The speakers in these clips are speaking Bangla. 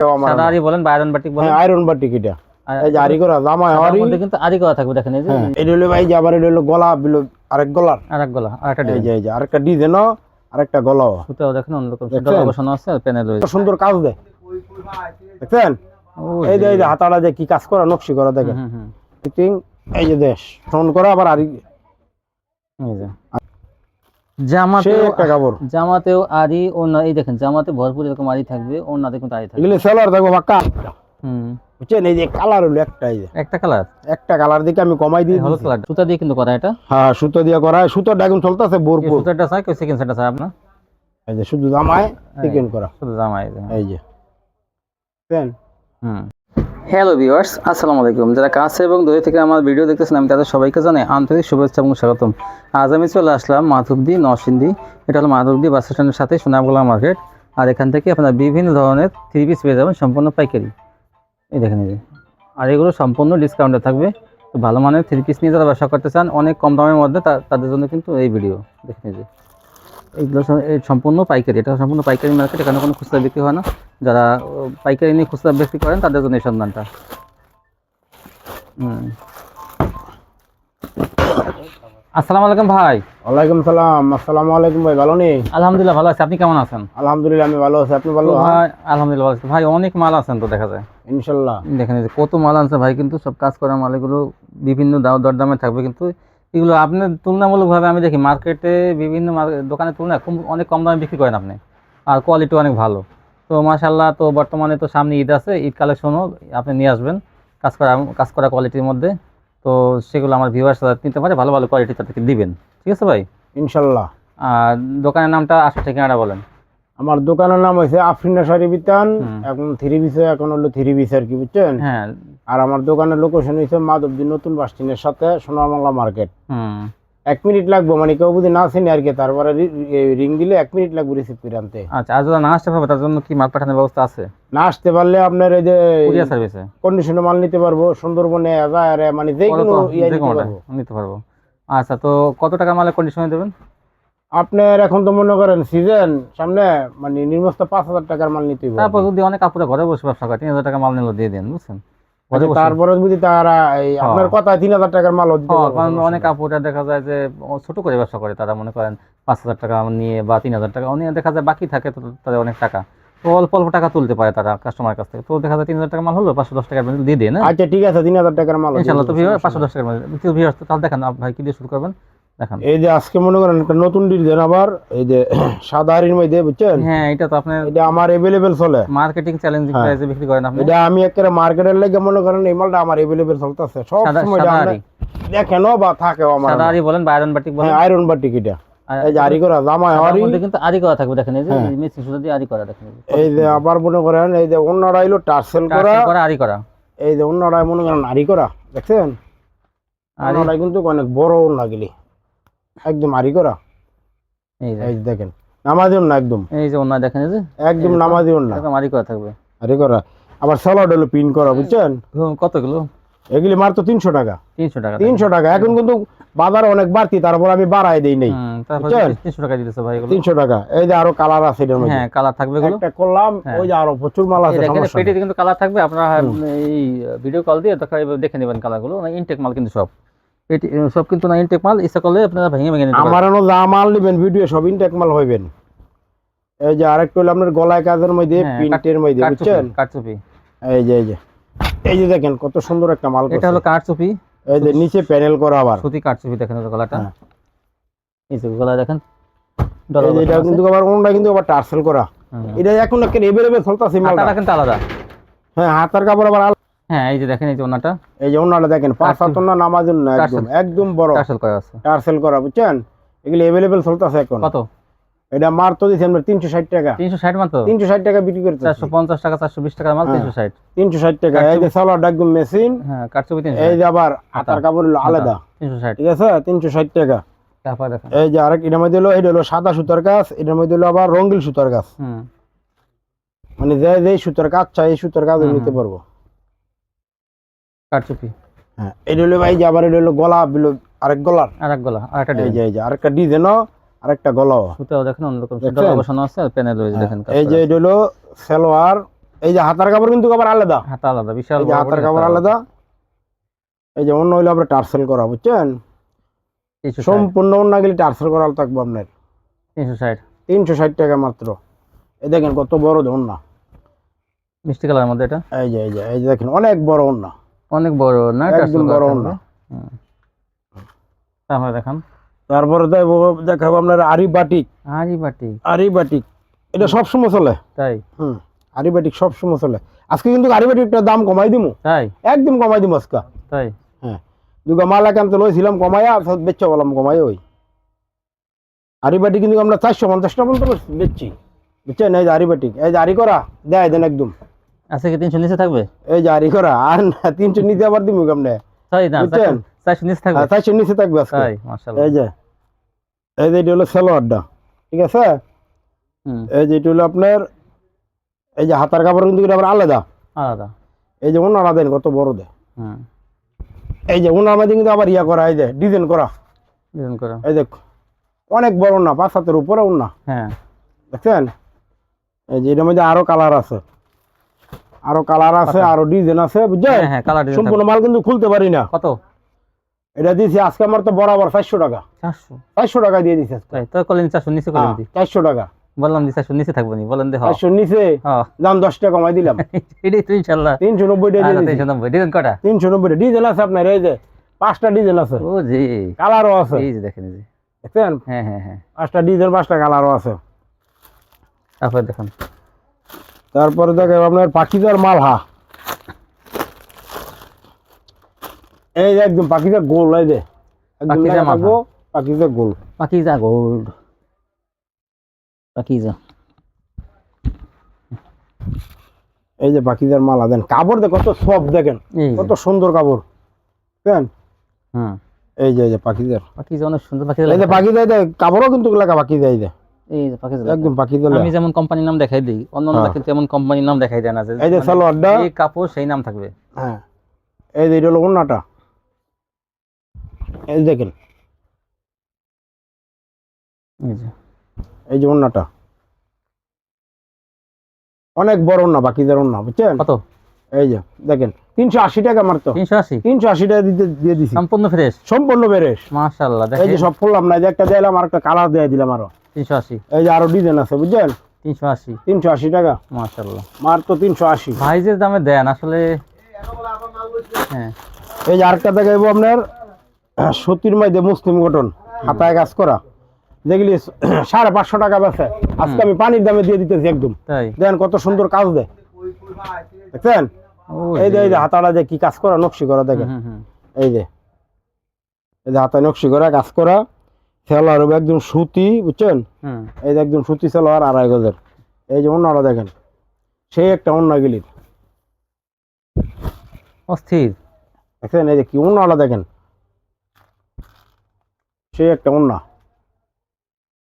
সাদা আরি বলেন বা আয়রন বাটিক বলেন। হ্যাঁ আয়রন বাটিক এটা। এই যে আরি করা জামা আরি। মধ্যে কিন্তু আরি করা থাকবে দেখেন এই যে। হ্যাঁ এটা হলো ভাই যে আবার এটা হলো গলা বিলো আরেক গলার। আর গলা ডিজাইন এই যে আরেকটা ডিজাইনও আরেকটা গলাও। সুতাও দেখেন অন্যরকম সুতা বসানো আছে প্যানেল সুন্দর কাজ দেয় দেখছেন? এই যে এই যে হাতাটা যে কি কাজ করা নকশি করা দেখেন। ফিটিং এই যে দেশ। ফোন করা আবার আরি এই যে। জামাতেও একটা কাপড়। জামাতেও আরি ওনা এই দেখেন জামাতে ভরপুর এরকম আরি থাকবে ওনাতে কিন্তু আরি থাকবে। এগুলো সেলার দেখো বাক্কা হুম। বুঝছেন? এই যে কালার হলো একটা এই যে। একটা কালার? একটা কালার দিকে আমি কমাই দিয়ে হলুদ। কালার সুতা দিয়ে কিন্তু করা এটা? হ্যাঁ সুতো দিয়ে করা সুতো ড্রাগন চলতেছে এই বোরপুর সুতাটা চাই কেউ সেকেন্ড সেটা চাই আপনার? এই যে শুধু জামায় চিকেন করা। শুধু জামা এই যে। এই হুম। হ্যালো ভিউয়ার্স আসসালামু আলাইকুম। যারা কাছে এবং দূরে থেকে আমার ভিডিও দেখতেছেন, আমি তাদের সবাইকে জানাই আন্তরিক শুভেচ্ছা এবং স্বাগতম। আজ আমি চলে আসলাম মাধবদী, নরসিংদী। এটা হলো মাধবদী বাস স্ট্যান্ডের সাথে সোনামগোলা মার্কেট। আর এখান থেকে আপনারা বিভিন্ন ধরনের থ্রি পিস পেয়ে যাবেন সম্পূর্ণ পাইকারি। এই এই আর এগুলো সম্পূর্ণ ডিসকাউন্টে থাকবে। তো ভালো মানের থ্রি পিস নিয়ে যারা ব্যবসা করতে চান, অনেক কম দামের মধ্যে তাদের জন্য কিন্তু এই ভিডিও দেখে এই এই সম্পূর্ণ পাইকারি। এটা সম্পূর্ণ পাইকারি মার্কেট এখানে কোনো খুচরা বিক্রি হয় না। যারা পাইকারি নিয়ে খুচরা বিক্রি করেন তাদের জন্য এই সন্ধানটা। আসসালামু আলাইকুম ভাই। ওয়ালাইকুম সালাম। আসসালামু আলাইকুম ভাই ভালো নেই আলহামদুলিল্লাহ ভালো আছি। আপনি কেমন আছেন? আলহামদুলিল্লাহ আমি ভালো আছি। আপনি ভালো? ভাই আলহামদুলিল্লাহ ভালো আছি। ভাই অনেক মাল আছেন তো দেখা যায়। ইনশাল্লাহ। দেখেন কত মাল আনছে ভাই কিন্তু সব কাজ করা মাল এগুলো বিভিন্ন দাম দরদামে থাকবে কিন্তু এগুলো আপনার তুলনামূলকভাবে আমি দেখি মার্কেটে বিভিন্ন দোকানের তুলনায় কম- অনেক কম দামে বিক্রি করেন আপনি। আর কোয়ালিটি অনেক ভালো। তো মাশাল্লাহ তো বর্তমানে তো সামনে ঈদ আছে ঈদ কালেকশনও আপনি নিয়ে আসবেন কাজ করা কাজ করা কোয়ালিটির মধ্যে। তো সেগুলো আমার ভিউয়ার্স নিতে পারে ভালো ভালো কোয়ালিটি তাদেরকে দিবেন। ঠিক আছে ভাই? ইনশাল্লাহ আর দোকানের নামটা আসা ঠিকানাটা বলেন। আমার দোকানের নাম হয়েছে আফরিনা শাড়ি বিতান এখন থ্রি পিসে এখন হলো থ্রি পিস আর কি বুঝছেন? হ্যাঁ আর আমার দোকানের লোকেশন হয়েছে মাধবদী নতুন বাস স্ট্যান্ডের সাথে সোনারমালা মার্কেট। এক মিনিট লাগবে মানে কেউ যদি না চিনি আর কি তারপরে রিং দিলে এক মিনিট লাগবে রিসিভ করে আনতে। আচ্ছা আর যদি না আসতে পারবে তার জন্য কি মাল পাঠানোর ব্যবস্থা আছে? না আসতে পারলে আপনার এই যে কুরিয়ার সার্ভিসে? কন্ডিশনে মাল নিতে পারব সুন্দরবনে মানে যে কোনো ইয়ে নিতে পারব। আচ্ছা তো কত টাকা মালের কন্ডিশনে দেবেন আপনার এখন তো মনে করেন সিজন সামনে মানে নির্মস্ত পাঁচ হাজার টাকার মাল নিতে হবে। তারপর যদি অনেক আপুরা ঘরে বসে ব্যবসা করে তিন হাজার টাকা মাল নিলো দিয়ে দেন বুঝছেন? তারপরে যদি তারা হ্যাঁ। আপনার কথা তিন হাজার টাকার মাল দিতে হ্যাঁ, কারণ অনেক। আপুরা দেখা যায় যে ছোট করে ব্যবসা করে তারা মনে করেন পাঁচ হাজার টাকা নিয়ে বা তিন হাজার টাকা নিয়ে দেখা যায় বাকি থাকে তাদের অনেক টাকা তো অল্প অল্প টাকা তুলতে পারে তারা কাস্টমার কাছ থেকে তো দেখা যায় তিন হাজার টাকা মাল হলো পাঁচশো দশ টাকার দিয়ে দিয়ে না? আচ্ছা ঠিক আছে তিন হাজার টাকার মাল ইনশাল্লাহ তো ভিউয়ার পাঁচশো দশ টাকার মাল ভিউয়ার তাহলে দেখেন ভাই কি দিয়ে শুরু করবেন এই যে আজকে মনে করেন একটা নতুন ডিজাইন আবার এই যে সাদা হাড়ির মধ্যে বুঝছেন? হ্যাঁ এটা তো আপনার এটা আমার এভেলেবেল চলে। মার্কেটিং চ্যালেঞ্জিং হ্যাঁ। প্রাইসে বিক্রি করেন আপনি? এটা আমি একেবারে মার্কেটের লেগে মনে করেন এই মালটা আমার এভেলেবেল চলতেছে। সব সময় সাদা দেখেন বা থাকেও আমার। সাদা আরি বলেন বা আয়রন বাটিক বলেন। হ্যাঁ আয়রন বাটিক এটা। এই যে আরি করা জামা হাড়ি মধ্যে কিন্তু আরি করা থাকবে দেখেন এই যে হ্যাঁ। মেসি সুতা দিয়ে আরি করা দেখেন। এই যে। আবার মনে করেন এই যে অন্যরা হইল টার্সেল করা টার্সেল করা। আরি করা। এই যে অন্যরা মনে করেন আরি করা দেখছেন? আরি কিন্তু অনেক বড় লাগলি একদম আরি করা? এই যে। দেখেন নামাজিও না একদম। এই যে ওনা দেখেন এই যে? একদম নামাজিও না এরকম আরি করা থাকবে। আরি করা। আবার স্যালাড হলো পিন করা বুঝছেন? কত কিলো? এগুলি মাত্র তিনশো টাকা। তিনশো টাকা তিনশো টাকা। এখন কিন্তু বাজার অনেক বাড়তি তারপর আমি বাড়াই দেই নেই? তিনশো টাকা দিতেছে ভাই তিনশো টাকা। এই যে আরও কালার আছে এটার মধ্যে। হ্যাঁ কালার থাকবে একটা করলাম হ্যাঁ। ওই যে আরও প্রচুর মাল আছে সমস্যা পেটিতে কিন্তু কালার থাকবে। আপনারা এই ভিডিও কল দিয়ে দেখে নেবেন কালারগুলো ইনটেক মাল কিন্তু সব। পেটি সব কিন্তু না ইনটেক মাল ইচ্ছা করলে আপনারা ভেঙে ভেঙে নিতে আমার এনো যা মাল নিবেন ভিডিও সব ইনটেক মাল হইবেন। এই যে আরেকটু হলো আপনার গলায় কাজের মধ্যে হ্যাঁ, প্রিন্টের মধ্যে বুঝছেন? এই যে এই যে। এই যে দেখেন কত সুন্দর একটা মাল এটা হলো। কাঠচুপি। এই যে নিচে প্যানেল করা আবার। সুতি কাঠচুপি দেখেন গলাটা। হ্যাঁ। এই যে গলা দেখেন ডলার এটা কিন্তু আবার অন্যটা কিন্তু আবার টার্সেল করা। এটা এখন একটা এভেলেবেল চলতেছে মালটা হাতাটা কিন্তু আলাদা। হ্যাঁ হাতার কাপড় আবার। হ্যাঁ এই যে দেখেন এই যে ওনাটা। এই যে অন্যটা দেখেন পাঁচ টার্সেল। হাত না নামাজুন না একদম। একদম বড়। টার্সেল করা আছে। টার্সেল করা বুঝছেন? এগুলি এভেলেবেল চলতেছে এখন। কত? এটা মার তো দিচ্ছি আমরা তিনশো ষাট টাকা। তিনশো ষাট মাত্র? তিনশো ষাট টাকা বিক্রি করতে চারশো পঞ্চাশ টাকা চারশো বিশ টাকার মাল হ্যাঁ। তিনশো ষাট। তিনশো ষাট টাকা। এই যে সালোয়ারটা একদম মেশিন হ্যাঁ কাঠচুপি তিনশো এই যে আবার হাতার কাপড় হলো আলাদা। তিনশো ষাট। ঠিক আছে? তিনশো ষাট টাকা। তারপর দেখেন। এই যে আরেক এটার মধ্যে হলো এটা হলো সাদা সুতার কাজ এটার মধ্যে হলো আবার রঙ্গিল সুতার কাজ। হুম। মানে যে যে সুতার কাজ চাই এই সুতার কাজ নিতে পারব। কাঠচুপি হ্যাঁ এটা হলো ভাই যে আবার এটা হলো গলা আরেক গলার? আর এক গলা আর একটা এই যে এই যে আরেকটা ডিজাইনও আরেকটা গলাও। সুতাও দেখেন অন্যরকম আছে প্যানেল দেখেন এই যে এটা হলো সালোয়ার। এই যে হাতার কাপড় কিন্তু আলাদা। হাতা আলাদা বিশাল এই যে হাতার কাপড় আলাদা। এই যে অন্য হইলে আমরা টার্সেল করা বুঝছেন? সম্পূর্ণ অন্য গেলে টার্সেল করা থাকব আপনার। তিনশো ষাট। তিনশো ষাট টাকা মাত্র। এই দেখেন কত বড় ওন্না মিষ্টি কালারের মধ্যে এটা? এই যে এই যে এই যে দেখেন অনেক বড় ওন্না অনেক বড় না? একদম বড় ওন্না তারপরে দেখান। তারপরে দেখাবো- দেখাবো আপনার আরি বাটিক হাজি বাটি আরি বাটিক এটা সবসময় চলে। তাই? হুম আরি বাটিক সবসময় চলে। আজকে কিন্তু আরি বাটিকটার দাম কমাই দিমু। তাই? একদম কমাই দিমু আজকে। তাই? হ্যাঁ। দুগা মাল একান্ত লইছিলাম কমাইয়া বেচা বললাম কমাই ওই। আরিবাটি কিন্তু আমরা চারশো পঞ্চাশটা পর্যন্ত বেচছি। বুঝছেন এই যে আরিবাটি এই যে আরি করা দেয় দেন একদম। আজকে কি তিনশো নিচে থাকবে? এই আরি করা আর না তিনশো নিতে আবার দিব কেমনে? তাই না বুঝছেন? চারশো নিচে থাকবে। চারশো নিচে থাকবে আজকে। তাই এই যে এই যে এটা হলো সালোয়ারটা ঠিক আছে? এই যে এটা হলো আপনার এই যে হাতার কাপড় কিন্তু আবার আলাদা। আলাদা। এই যে ওনারা দেন কত বড় দেয় হুম। এই যে ওনার মধ্যে কিন্তু আবার ইয়া করা এই যে ডিজাইন করা। ডিজাইন করা। এই দেখ অনেক বড় না পাঁচ হাতের উপরে ওনা হ্যাঁ। দেখছেন? এই যে এটার মধ্যে আরও কালার আছে। আরও কালার আছে। আরও ডিজাইন আছে বুঝছেন? হ্যাঁ হ্যাঁ কালার ডিজাইন সম্পূর্ণ মাল কিন্তু খুলতে পারি না। কত? এটা দিয়েছি আজকে আমার তো বরাবর চারশো টাকা। চারশো? চারশো টাকা দিয়ে দিছি আজকে। তাই তো করলেন চারশো নিচে করলেন দি। চারশো টাকা। বললাম দি চারশো নিচে থাকব নি বলেন দে হ্যাঁ চারশো নিচে দাম দশ টাকা কমাই দিলাম। এটাই তো তিনশো নব্বই টাকা দিয়ে তিনশো নব্বই ডিজাইন কটা? তিনশো নব্বই ডিজাইন আছে আপনার এই যে পাঁচটা ডিজাইন আছে। ও জি। কালারও আছে। এই যে দেখেন এই যে। দেখছেন? হ্যাঁ হ্যাঁ হ্যাঁ। পাঁচটা ডিজাইন পাঁচটা কালারও আছে। তারপরে দেখুন। তারপরে দেখেন আপনার পাখিদার মালহা। এই যে একদম পাখিদার গোল এই যে। লেখা মালহা। পাখিদার গোল। পাকিজা গোল্ড পাকিজা এই যে পাখিদার মালা দেন কাপড় দেখ কত সব দেখেন কত সুন্দর কাপড়। দেখেন হুম এই যে এই যে পাখিদার পাকিজা অনেক সুন্দর পাকিজা এই যে দেয় কাপড়ও কিন্তু লেখা পাখিদা এই যে। এই যে একদম আমি যেমন কোম্পানির নাম দেখাই দিই অন্য হ্যাঁ। কিন্তু এমন কোম্পানির নাম দেখাই দেয় না যে এই যে মানে সালোয়ারটা। এই কাপড় সেই নাম থাকবে। হ্যাঁ। এই যে এটা হলো ওন্নাটা এই দেখেন। এই যে। এই যে ওন্নাটা অনেক বড় ওন্না বাকিদের ওন্না বুঝছেন? কত? এই যে দেখেন তিনশো আশি টাকা মারতো তিনশো আশি? তিনশো আশি টাকা দিতে দিয়ে দিছি। সম্পূর্ণ ফ্রেশ সম্পূর্ণ বেরেস মাশাল্লাহ এই যে সব ফুললাম না এই যে একটা দিলাম আর একটা কালার দিয়ে দিলাম আরও। তিনশো আশি। এই যে আরও ডিজাইন আছে বুঝছেন? তিনশো আশি। তিনশো আশি টাকা। মাশাল্লাহ তো তিনশো আশি। ভাই যে দামে দেন আসলে হ্যাঁ। এই যে আরেকটা দেখাইবো আপনার সতীর মধ্যে মুসলিম গঠন হাতায় কাজ করা। দেখলি সাড়ে পাঁচশো টাকা বেছে আজকে আমি পানির দামে দিয়ে দিতেছি একদম। দেখেন কত সুন্দর কাজ দেয়। দেখছেন? এই যে। এই যে হাতাটা যে কি কাজ করা? নকশি করা দেখেন। এই যে। এই যে হাতায় নকশি করা কাজ করা। সেলার একদম সুতি বুঝছেন? এই যে একদম সুতি সেলোয়ার আড়াই গজের। এই যে অন্যরা দেখেন। সেই একটা অন্য গিলির। অস্থির। দেখছেন? এই যে কি অন্যরা দেখেন? সেই একটা অন্য।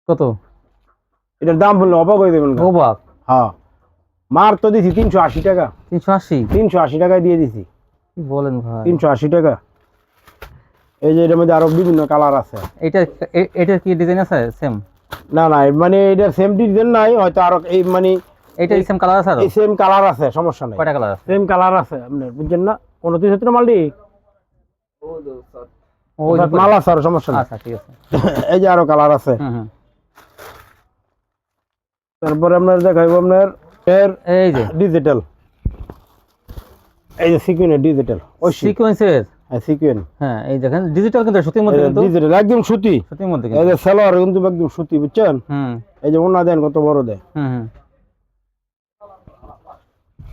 কত? এটার দাম বললে অবাক হয়ে দেবেন বাপ হ্যাঁ। মার তো দিছি তিনশো আশি টাকা। তিনশো আশি? তিনশো আশি টাকায় দিয়ে দিছি। কি বলেন ভাই? তিনশো আশি টাকা। এই যে এটার মধ্যে আরও বিভিন্ন কালার আছে। এটা এটার কি ডিজাইন আছে? সেম না না মানে এটা সেম ডিজাইন নাই হয়তো আরও এই মানে এটা সেম কালার আছে এই সেম কালার আছে সমস্যা নাই। কয়টা কালার আছে? সেম কালার আছে আপনার বুঝছেন না? উনত্রিশ সত্তর মালটি? ও মাল আছে আরও সমস্যা নাই। আচ্ছা ঠিক আছে। এই যে আরও কালার আছে। তারপরে আপনার দেখাইবো আপনার এর এই যে। ডিজিটাল এই যে সিকুয়েন্স ডিজিটাল ওই সিকোয়েন্সের হ্যাঁ সিকুয়েন হ্যাঁ এই দেখেন ডিজিটাল কিন্তু সুতির মধ্যে কিন্তু ডিজিটাল একদম সুতি সুতির মধ্যে এই যে সালোয়ার কিন্তু একদম সুতি বুঝছেন? হুম। এই যে ওনা দেন কত বড় দেয়? হুম হুম।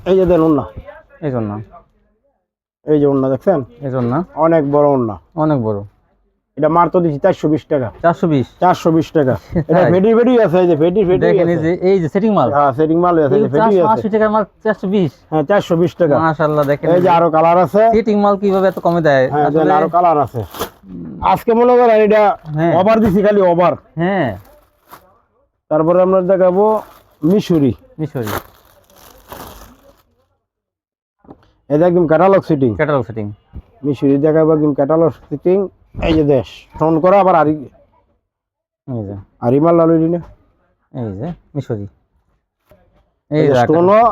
এই যে দেন ওনা। এই জন্য এই যে ওনা দেখছেন? এই জন্য অনেক বড় ওনা। অনেক বড়। এটা মার তো দিচ্ছি চারশো বিশ টাকা। চারশো বিশ? চারশো বিশ টাকা। এটা? ফেটি ফেটি আছে এই যে ফেটি দেখেন এই যে সেটিং মাল। হ্যাঁ সেটিং মাল আছে ফেটি আছে আশি টাকার মাল চারশো বিশ? হ্যাঁ চারশো বিশ টাকা। মাশাল্লাহ দেখেন এই যে আরও কালার আছে। সেটিং মাল কীভাবে এত কমে দেয়? হ্যাঁ আসলে আরও কালার আছে। আজকে মনে করেন এটা হ্যাঁ। ওভার দিছি খালি ওভার হ্যাঁ। তারপরে আমরা দেখাবো মিশরি। মিশরি। এটা একদম ক্যাটালগ সিটিং ক্যাটালগ সেটিং মিশরি দেখাবো একদম ক্যাটালগ সিটিং এই যে দেশ ফোন করা আবার আরি এই যে আরিমাল লালুরি না এই যে মিশরি এই যে-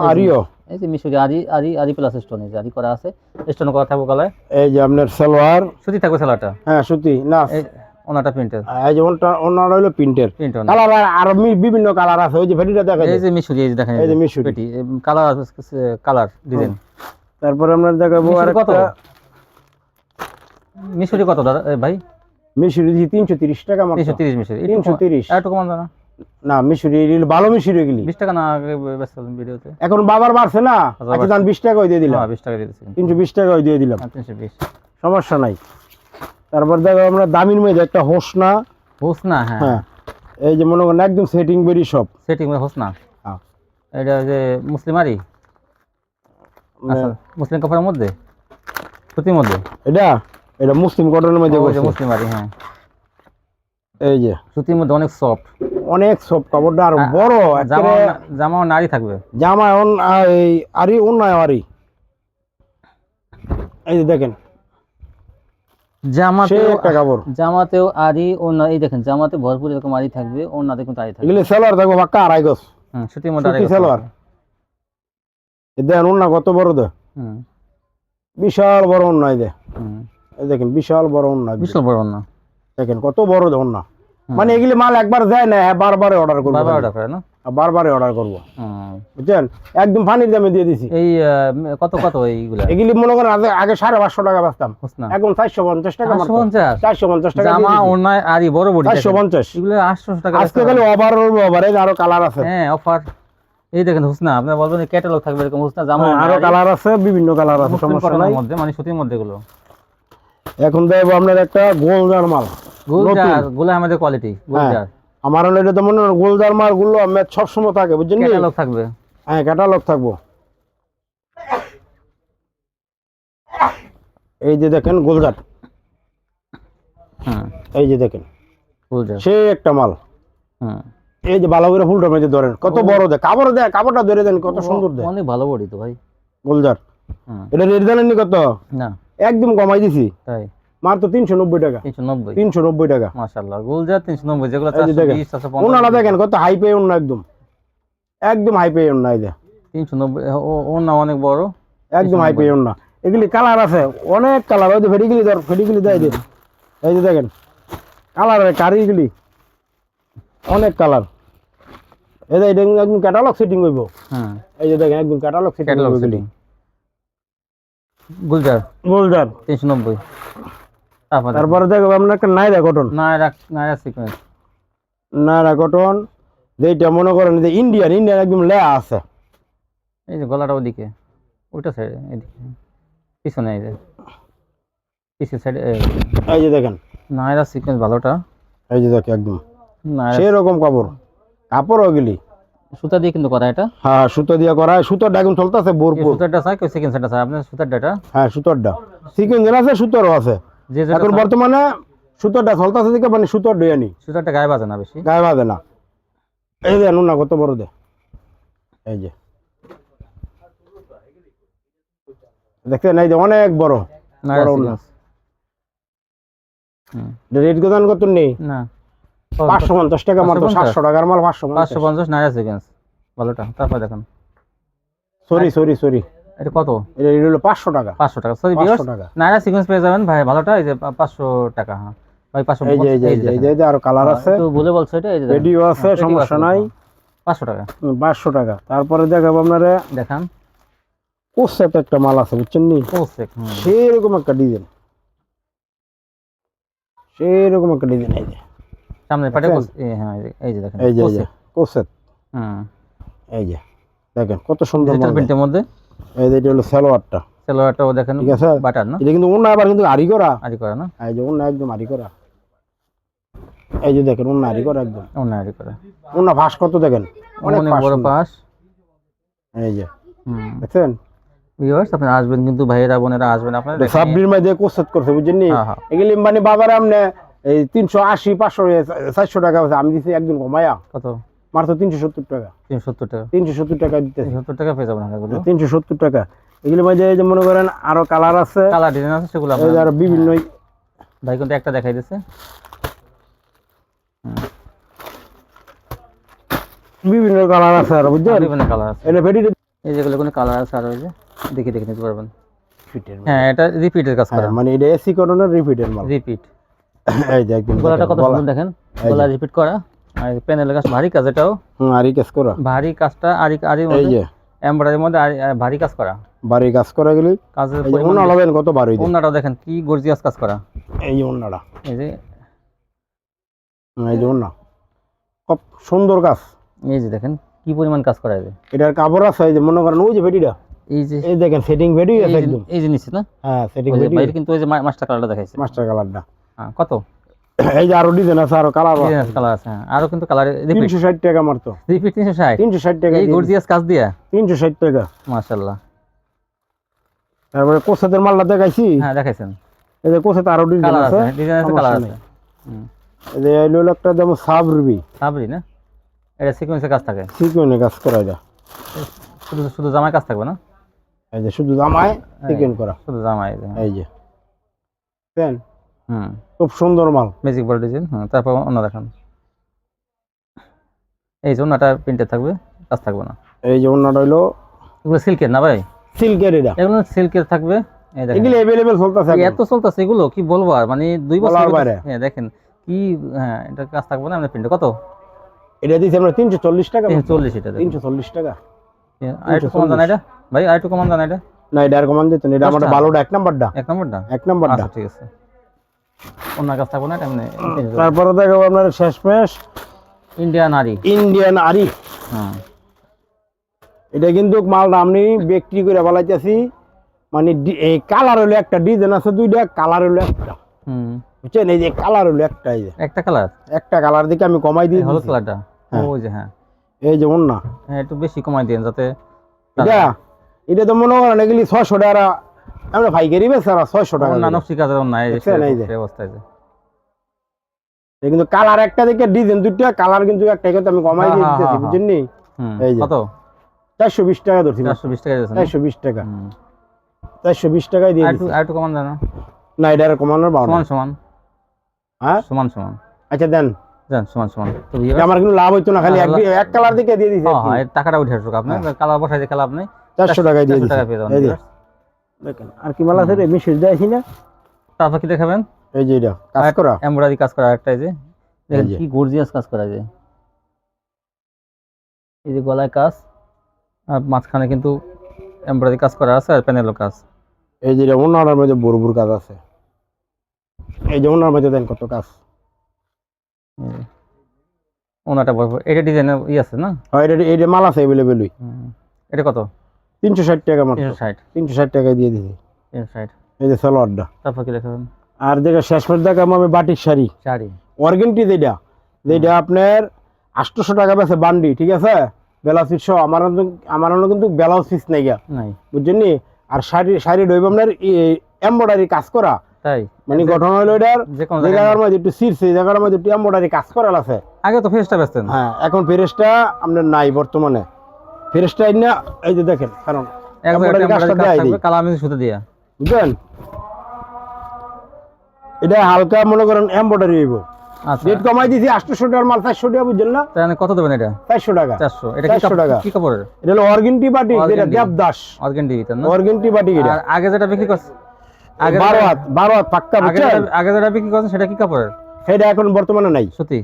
আরিও এই যে মিশরি আদি আদি আদি প্লাস স্টোন এই যে আদি করা আছে স্টোন করা থাকবে গলায় এই যে আপনার সালোয়ার সুতি থাকবে সেলাটা হ্যাঁ সুতি না ওনাটা প্রিন্টের এই যে ওনটা ওনার হইল প্রিন্টের প্রিন্ট কালার আর মি- বিভিন্ন কালার আছে ওই যে ফেটিটা দেখা এই যে মিশরি এই যে দেখেন এই যে মিশরি। কালার কালার ডিজাইন তারপরে আমরা দেখাবো আর কত মিশরি কত দাদা? ভাই? মিশরি দিয়েছি তিনশো তিরিশ টাকা তিনশো তিরিশ মিশরি। তিনশো কমা- তিরিশ একটু কমান দাও না। মিশরি এগুলি ভালো মিশরি এগুলি। বিশ টাকা না ভিডিওতে। এখন বাবার বাড়ছে না? আচ্ছা দাম বিশ টাকা দিয়ে দিলাম। হ্যাঁ বিশ টাকা দিয়ে দিচ্ছি। তিনশো বিশ টাকা দিয়ে দিলাম। তিনশো বিশ। সমস্যা নাই। তারপর দেখো আমরা দামির মধ্যে একটা হোসনা। হোসনা হ্যাঁ। হ্যাঁ এই যে মনে করেন একদম সেটিং বেরি সব। সেটিং হোসনা। হ্যাঁ। এটা যে মুসলিমারি আচ্ছা মুসলিম কাপড়ের মধ্যে? সুতির মধ্যে? এটা? এটা মুসলিম কটনের মধ্যে করছে। মুসলিমারি হ্যাঁ। এই যে। সুতির মধ্যে অনেক সফট অনেক সফট কাপড়টা আর বড় জামা জামা নারী থাকবে। জামা অন এই আরি অন্যায় আরি এই যে দেখেন। জামাতেও একটা কাপড়। জামাতেও আরি ওনা এই দেখেন জামাতে ভরপুর এরকম আরি থাকবে ওনাতে কিন্তু আরি থাকবে। এগুলি সেলোয়ার দেখো পাক্কা আড়াই গজ। হুম সুতির মধ্যে আড়াই গজ সালোয়ার। দেখেন অন্য কত বড় দে। হুম। বিশাল বড় অন্যায় দে। হুম। দেখেন বিশাল বড় অন্যায় বিশাল বড় না দেখেন কত বড় অন্য। মানে এগুলি মাল একবার যায় না হ্যাঁ বারবার অর্ডার করব। বারবার অর্ডার করে না? বারবারই অর্ডার করব। বুঝছেন? একদম ফানির দামে দিয়ে দিছি। এই কত কত এইগুলা এগুলি? মনে করেন আগে- সাড়ে পাঁচশো টাকা বেচতাম। এখন চারশো পঞ্চাশ টাকা চারশো পঞ্চাশ? টাকা জামা ওনায় আরি বড় বড় চারশো পঞ্চাশ। এগুলো আটশো টাকা আজকে খালি ওভার এই আরও কালার আছে। হ্যাঁ অফার এই দেখেন হুসনা আপনার বলবেন ক্যাটালগ থাকবে এরকম হুসনা জামা হ্যাঁ, আরও কালার আছে বিভিন্ন কালার আছে সমস্যা নাই। মধ্যে মানে সুতির মধ্যে গুলো এখন দেখব আপনার একটা গোলজার মাল। গুলো আমাদের কোয়ালিটি গুলজার। আমার হলো এটা তো মনে হয় গোলজার মালগুলো সবসময় থাকে বুঝছেন ক্যাটালগ থাকবে। হ্যাঁ ক্যাটালগ থাকব। এই যে দেখেন গোলজার। হুম এই যে দেখেন। সে একটা মাল। হুম এই যে ভালো করে ফুলটা মেঝে ধরেন কত বড় দেয় কাপড় দেয় কাপড়টা ধরে দেন কত সুন্দর দেয়। অনেক ভালো বডি তো ভাই। গোলজার। হুম এটা রেট জানেননি কত? না। একদম কমাই দিছি। তাই? মাত্র তিনশো নব্বই টাকা। তিনশো নব্বই? টাকা। মাশাল্লাহ গুলজার তিনশো নব্বই যেগুলো। ওনারা দেখেন কত হাই পে অন্য একদম। একদম হাই পে অন্য এই যে। তিনশো নব্বই ওর না অনেক বড়। একদম হাই পে অন্য এগুলি কালার আছে অনেক কালার ওই যে ফেডিগুলি ধর ফেডিগুলি দেয় যে। এই যে দেখেন কালার কারিগুলি অনেক কালার এই যে এটা একদম ক্যাটালগ সেটিং হইব। হুম এই যে দেখেন একদম ক্যাটালগ সেটিং এগুলি। গুলজার। গোলজার। তিনশো নব্বই। তারপর দেখো। তারপরে দেখো আমরা একটা Naira cotton Naira Naira sequence Naira cotton যেটা মনে করেন যে ইন্ডিয়ান ইন্ডিয়ান একদম লেয়া আছে। এই যে গলাটা ওদিকে ওইটা সাইডে এদিকে। পিছনে এই যে। পিছের সাইডে এই যে। দেখেন। নায়রা সিকোয়েন্স ভালোটা। এই যে দেখো একদম। সেই রকম কাপড়। কাপড় ওগুলি সুতা দিয়ে কিন্তু করা এটা? হ্যাঁ সুতো দিয়া করা। সুতোর এখন চলতেছে এই ভরপুর। সুতারটা চাই কেউ সেকেন্ড সাইডটা চাই আপনার সুতার ডাটা হ্যাঁ সুতোরটা। সিকুয়েন্স আছে সুতোরও আছে। যে এখন বর্তমানে সুতোরটা চলতেছে দিকে মানে সুতোর ডয়ানি সুতারটা গায়ে বাজে না বেশি? গায়ে বাঁধে না। এই যে না কত বড় দে। এই যে। দেখছেন? এই যে অনেক বড়। বড় না। রেট গোদান কত নেই? না। পাঁচশো পঞ্চাশ। টাকা মাত্র 550 সাতশো টাকার মাল পাঁচশো পাঁচশো পঞ্চাশ নায়রা সিকোয়েন্স ভালোটা তারপর দেখেন। সরি সরি সরি এটা কত? এটা এটা হলো পাঁচশো টাকা। পাঁচশো টাকা। সরি টাকা। নায়রা সিকোয়েন্স পেয়ে যাবেন। ভাই ভালোটা এই যে পাঁচশো টাকা হ্যাঁ। ভাই পাঁচশো এই যে এই যে এই যে আরও কালার আছে। একটু বলে বলছো এটা এই যে। রেডিও আছে সমস্যা নাই। পাঁচশো টাকা। পাঁচশো টাকা। তারপরে দেখাবো আপনারা দেখান। কোসে একটা মাল আছে বুঝছেন নি? পোসেক সেরকম একটা ডিজাইন সেরকম একটা ডিজাইন এই যে। সামনে পাটে হ্যাঁ এই যে- দেখেন এই যে এই যে পোসেক। কোসে এই যে দেখেন কত সুন্দর ডিজিটাল প্রিন্টের মধ্যে? এই যে এটা হলো সালোয়ারটা। সেলোয়ারটাও দেখেন ঠিক আছে? বাটার না? এটা কিন্তু অন্য আবার কিন্তু আরি করা। আরি করা না? এই যে অন্য একদম আরি করা। এই যে দেখেন অন্য আরি করা একদম। অন্য আরি করা। অন্য ভাস কত দেখেন? অনেক বড় পাশ এই যে হুম। দেখছেন? ভিউয়ার্স আপনি আসবেন কিন্তু ভাইয়েরা বোনেরা আসবেন আপনারা সাবডির কোসেট করছে বুঝছেন নি? হ্যাঁ হ্যাঁ। এগুলি মানে বাবার এই তিনশো আশি পাঁচশো চারশো টাকা। আমি দিচ্ছি একদিন কমায়া কত? মাত্র তিনশো সত্তর টাকা। তিনশো সত্তর টাকা? তিনশো সত্তর টাকা তিনশো সত্তর টাকা পেয়ে যাবেন তিনশো সত্তর টাকা। এগুলো মধ্যে এই যে মনে করেন আরও কালার আছে। কালার ডিজাইন আছে সেগুলো আরও বিভিন্ন ভাই কিন্তু একটা দেখাই দিচ্ছে বিভিন্ন কালার আছে আর বুঝছেন বিভিন্ন কালার আছে। এটা ভেটি এই যেগুলো কোনো কালার আছে আর ওই যে? দেখে দেখে নিতে পারবেন। হ্যাঁ এটা রিপিটের কাজ করা। হ্যাঁ, মানে এটা এসি করোনার রিপিটের মাল। রিপিট এই একদম গলাটা কত সুন্দর দেখেন গলা রিপিট করা। আর প্যানেলের কাজ ভারী কাজ এটাও। হুম, আরি কাজ করা। ভারী কাজটা আরি আরির এই যে। এমব্রয়ডারির মধ্যে ভারী কাজ করা। বাড়ি কাজ করা গেলে কাজের পরিমাণ আলাদা কত হইছে অন্যটাও দেখেন কি গর্জিয়াস কাজ করা। এই অন্যটা এই যে। এই যে অন্য খুব সুন্দর কাজ। এই যে দেখেন কি পরিমাণ কাজ করা যায় এটার কাপড় আছে এই যে মনে করেন ওই যে ভেটিটা এই যে। এই দেখেন সেটিং এই আছে একদম। এই নিচে না? হ্যাঁ সেটিং বাইরে কিন্তু ওই যে মাস্টার কালারটা দেখাইছে। মাস্টার কালারটা কত? এই যে আরও ডিজাইন আছে আরও কালার কালার আছে হ্যাঁ। আরও কিন্তু কালার রিপিট তিনশো ষাট টাকা মারতো। রিপিট তিনশো ষাট? তিনশো ষাট টাকা এই গর্জিয়াস কাজ দিয়া? তিনশো ষাট টাকা। মাশাল্লাহ তারপরে কোসাতের মালটা দেখাইছি? হ্যাঁ দেখাইছেন। এই যে কোসাতে আরও ডিজাইন আছে। আছে ডিজাইন আছে কালার আছে। এই যে এই একটা যেমন সাবরবি। সাবরি না? এটা সিকোয়েন্সের কাজ থাকে। সিকুয়েনে কাজ করা এটা শুধু শুধু জামায় কাজ থাকবে না? এই যে শুধু জামায় সিকুয়েন করা। শুধু জামায় এই যে, হ্যাঁ। দেন হুম। খুব সুন্দর মাল। ম্যাজিক বল ডিজাইন হুম তারপর অন্য দেখান। এই যে অন্যটা প্রিন্টেড থাকবে কাজ থাকবে না। এই যে অন্যটা হইল এগুলো সিল্কের না ভাই? সিল্কের এটা। এগুলো সিল্কের থাকবে। এই দেখেন। এগুলো অ্যাভেলেবেল চলতেছে এত চলতেছে এগুলো কি বলব আর? মানে দুই বছর হয়ে। হ্যাঁ দেখেন কি হ্যাঁ এটা কাজ থাকবে না আপনার প্রিন্টে কত? এটা দিচ্ছি আমরা তিনশো চল্লিশ টাকা। চল্লিশ এটা তিনশো চল্লিশ টাকা। আরেকটু কমান জানা এটা। ভাই আরেকটু কমান জানা এটা। না এটা আর কমান দিত না এটা আমার টাকা। ভালোটা এক নাম্বারটা। এক নম্বরটা? এক নাম্বারটা। আচ্ছা ঠিক আছে। অন্য কাজ থাকবে না এমনি তারপরে দেখো আপনার শেষমেশ। ইন্ডিয়া নারী ইন্ডিয়ান আরি। হ্যাঁ। এটা কিন্তু মালটা বিক্রি করে বলাইতেছি মানে এই কালার হলো একটা ডিজাইন আছে দুইটা কালার হলো একটা। হুম। বুঝছেন? এই যে কালার হলো একটা এই যে। একটা কালার? একটা কালার দিকে আমি কমাই দিই। হলুদ কালারটা? হ্যাঁ। ওই যে হ্যাঁ। এই যে অন্য হ্যাঁ একটু বেশি কমাই দিন যাতে এটা এটা তো মনে করেন এগুলি ছয়শো টাকা আমরা টাকা। নকশি এই অবস্থায় কিন্তু কালার একটা দিকে ডিজাইন দুইটা কালার কিন্তু একটা কিন্তু আমি কমাই দিয়ে হ্যাঁ, হ্যাঁ, দিতেছি হ্যাঁ। বুঝছেন এই যে। কত? চারশো বিশ টাকা ধরছি চারশো বিশ টাকা দিয়েছেন টাকা। হুম। চারশো বিশ টাকায় দিয়ে একটু আর একটু কমান দেন না? এটা আর কমানোর বাউন্ড সমান সমান। হ্যাঁ? সমান সমান। আচ্ছা দেন। যান সমান সমান। তো আমার কিন্তু লাভ হইতো না খালি এক এক কালার দিকে দিয়ে দিছি হ্যাঁ টাকাটা উঠে আসুক। আপনার কালার বসাই দিয়ে কালার আপনি চারশো টাকায় দিয়ে দিছি। টাকা পেয়ে যাবেন। দেখেন আর কি মাল আছে রে? আমি শেষ দিয়েছি না। তারপর কি দেখাবেন? এই যে এটা কাজ করা। এমব্রয়ডারি কাজ করা একটা এই যে। দেখেন কি গর্জিয়াস কাজ করা যায় এই যে গলায় কাজ আর মাঝখানে কিন্তু এমব্রয়ডারি কাজ করা আছে আর প্যানেলও কাজ। এই যে এটা অন্যটার মধ্যে বড় বড় কাজ আছে। এই যে অন্যর মধ্যে দেন কত কাজ। ওনাটা বড় বড়- এটা ডিজাইনের ই আছে না? হয় এটা যে মাল আছে অ্যাভেলেবেলই এটা কত? তিনশো ষাট টাকা মাত্র। তিনশো ষাট। টাকায় দিয়ে ষাট। এই যে সালোয়ারটা। তারপর কি দেখাবেন? আর শেষ দেখাবো আমি বাটিক শাড়ি। শাড়ি। অর্গেন্টি যেটা যেটা আপনার আটশোশো টাকা বেছে বান্ডি ঠিক আছে? ব্লাউজ পিস সহ আমার কিন্তু- আমার কিন্তু ব্লাউজ পিস নেই গা। বুঝছেন নি? আর শাড়ি শাড়ি ডইব আপনার এমব্রয়ডারি কাজ করা। তাই। মানে গঠন হলো এটার জায়গার মধ্যে একটু সিরছে জায়গার মধ্যে একটু এমব্রয়ডারি কাজ করা আছে। আগে তো ফেসটা বেচতেন। হ্যাঁ এখন ফেরেসটা আপনার নাই বর্তমানে। না এই যে দেখেন কারণ এক embroidery জায়গায় কাজটা embroidery কাজ দেয় থাকবে দিই। কালার আমি সুতো দিয়া। বুঝলেন? এটা হালকা মনে করেন এমব্রয়ডারি হইব। রেট কমাই দিছি আটশোশো টাকার মাল চারশো টাকা বুঝলেন না? তাহলে কত দেবেন এটা? চারশো টাকা। চারশো। এটা কি 400 কাপড়- টাকা। কি কাপড়ের? এটা হলো অর্গেন্টি বাটি যেটা দেবদাস। অর্গেন অর্গেন্টি বাটি এটা। আগে যেটা বিক্রি করছে আগে বারো হাত বারো হাত পাক্কা আগে যেটা- বিক্রি করছেন সেটা কি কাপড়ের? সেটা এখন বর্তমানে নাই। সুতি।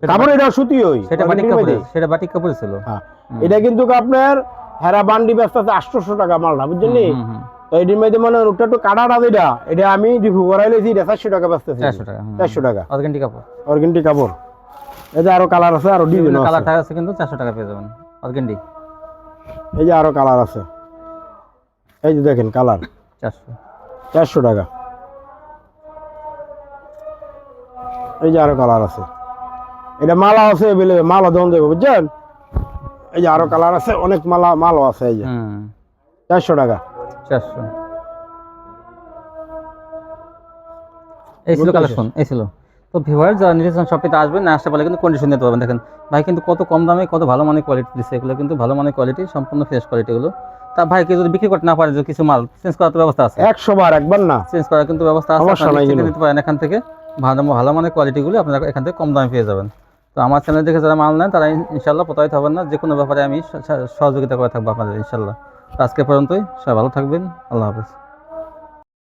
সেটা কাপড় এটা সুতি ওই। সেটা বাটিক কাপড়ের সেটা বাটিক কাপড় ছিল। হ্যাঁ। এটা কিন্তু আপনার হেরা বান্ডি ব্যস্ত আছে আটশোশো টাকা মালটা বুঝছেন নি? হুম, হুম, তো এটির মধ্যে মানে ওটা একটু কাটাটা যেটা এটা। আমি রিভিউ করাই লেছি এটা চারশো টাকা ব্যস্ত হুম। চারশো টাকা। কাপড়। অর্গেন্টি কাপড়। এই যে আরও কালার আছে আরও ডিজাইন কালার আছে। থাকে আছে কিন্তু চারশো টাকা পেয়ে যাবেন এই যে আরও কালার আছে। এই যে দেখেন কালার। চারশো। চারশো টাকা। এই যে আরও কালার আছে। এটা মালা আছে মালা দন দেবে বুঝছেন? এই যে আরও কালার আছে অনেক মালা মালও আছে এই যে। চারশো টাকা। চারশো। এই ছিল কালেকশন এই ছিল। তো ভিভার যারা শপিতে আসবেন না আসতে পারলে কিন্তু কন্ডিশন নিতে পারবেন। দেখেন ভাই কিন্তু কত কম দামে কত ভালো মানের কোয়ালিটি দিচ্ছে এগুলো কিন্তু ভালো মানের কোয়ালিটি সম্পূর্ণ ফ্রেশ কোয়ালিটি এগুলো। তা ভাইকে যদি বিক্রি করতে না পারে যে কিছু মাল চেঞ্জ করার তো ব্যবস্থা আছে। একশো বার একবার না। চেঞ্জ করার কিন্তু ব্যবস্থা আছে। নিতে পারেন এখান থেকে। ভালো ভালো মানের কোয়ালিটিগুলো আপনারা এখান থেকে কম দামে পেয়ে যাবেন। তো আমার চ্যানেল দেখে যারা মাল নেন, তারা ইনশাল্লাহ প্রতারিত হবেন না। যে কোনো ব্যাপারে আমি সহযোগিতা করে থাকব আপনাদের, ইনশাল্লাহ। আজকে পর্যন্তই, সবাই ভালো থাকবেন। আল্লাহ হাফেজ।